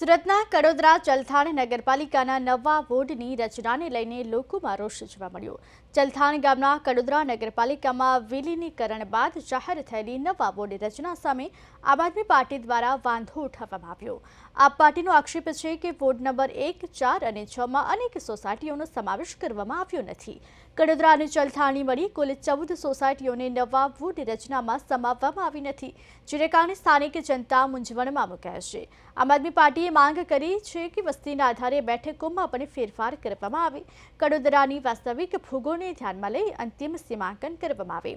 સુરતના કડોદરા, ચલથાણ નગરપાલિકાના નવા વોર્ડની રચનાને લઈને લોકોમાં રોષ જોવા મળ્યો. ચલથાણ ગામના કડોદરા નગરપાલિકામાં વિલીનીકરણ બાદ જાહેર થયેલી નવા વોર્ડ રચના સામે આમ આદમી પાર્ટી દ્વારા વાંધો ઉઠાવવામાં આવ્યો. આ પાર્ટીનો આક્ષેપ છે કે વોર્ડ નંબર એક, ચાર અને છમાં અનેક સોસાયટીઓનો સમાવેશ કરવામાં આવ્યો નથી. કડોદરા અને ચલથાણી મળી કુલ ચૌદ સોસાયટીઓને નવા વોર્ડ રચનામાં સમાવવામાં આવી નથી, જેને કારણે સ્થાનિક જનતા મૂંઝવણમાં મુકાય છે. આમ આદમી પાર્ટીએ માંગ કરી છે કે વસ્તીના આધારે બેઠકોમાં પણ ફેરફાર કરવામાં આવે. કડોદરાની વાસ્તવિક ભૂગોળને ધ્યાનમાં લઈ અંતિમ સીમાંકન કરવામાં આવે.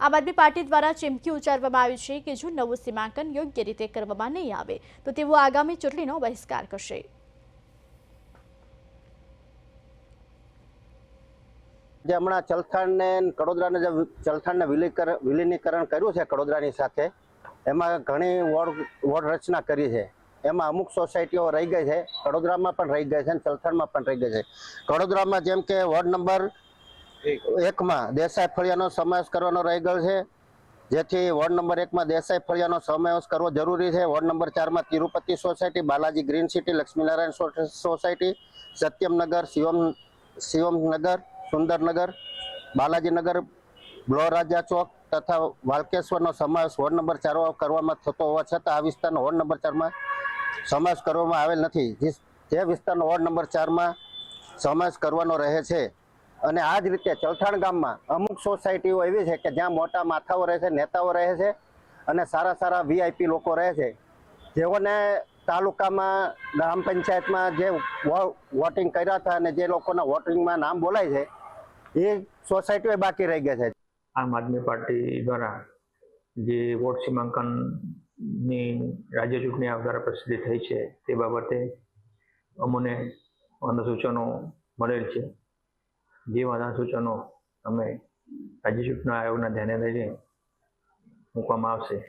આમ આદમી પાર્ટી દ્વારા ચીમકી ઉચ્ચારવામાં આવી છે કે જો નવું સીમાંકન યોગ્ય રીતે કરવામાં નહીં આવે, તો તેઓ આગામી ચૂંટણીનો બહિષ્કાર કરશે. જે હમણાં ચલથાણને કડોદરાને જે ચલથાણને વિલીનીકરણ કર્યું છે કડોદરાની સાથે, એમાં ઘણી વોર્ડ વોર્ડ રચના કરી છે. એમાં અમુક સોસાયટીઓ રહી ગઈ છે. કડોદરામાં પણ રહી ગઈ છે અને ચલથાણમાં પણ રહી ગઈ છે. કડોદરામાં જેમ કે વોર્ડ નંબર એકમાં દેસાઈ ફળિયાનો સમાવેશ કરવાનો રહી ગયો છે. જેથી વોર્ડ નંબર એકમાં દેસાઈ ફળિયાનો સમાવેશ કરવો જરૂરી છે. વોર્ડ નંબર ચારમાં Tirupati society, Balaji green city, Lakshminarayan society, Satyamnagar, Shivam, Shivamnagar, Sundarnagar, Balajinagar, બ્લોરાજા ચોક તથા વાલકેશ્વરનો સમાવેશ વોર્ડ નંબર ચાર કરવામાં થતો હોવા છતાં આ વિસ્તારનો વોર્ડ નંબર ચારમાં સમાવેશ કરવામાં આવેલ નથી. જે- વિસ્તારનો વોર્ડ નંબર ચારમાં સમાવેશ કરવાનો રહે છે. અને આ જ રીતે ચલથાણ ગામમાં અમુક સોસાયટીઓ એવી છે કે જ્યાં મોટા માથાઓ રહે છે, નેતાઓ રહે છે અને સારા સારા વીઆઈપી લોકો રહે છે. જેઓને તાલુકામાં, ગ્રામ પંચાયતમાં જે વોટિંગ કર્યા હતા અને જે લોકોના વોટિંગમાં નામ બોલાય છે, એ સોસાયટીઓ બાકી રહી ગયા છે. આમ આદમી પાર્ટી દ્વારા જે વોટ સીમાંકનની રાજ્ય ચૂંટણી આયોગ દ્વારા પ્રસિદ્ધિ થઈ છે તે બાબતે અમને અનુસૂચનો મળેલ છે. જે અનુસૂચનો અમે રાજ્ય ચૂંટણી આયોગના ધ્યાને લઈને મૂકવામાં આવશે.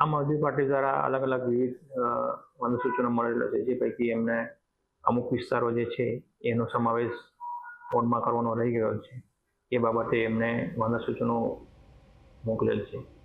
આમ આદમી પાર્ટી દ્વારા અલગ અલગ વિવિધ અ, અનુસૂચનો મળેલા છે. જે પૈકી એમને અમુક વિસ્તારો જે છે એનો સમાવેશ ફોનમાં કરવાનો રહી ગયો છે. એ બાબતે એમને અનુસૂચનો મોકલેલ છે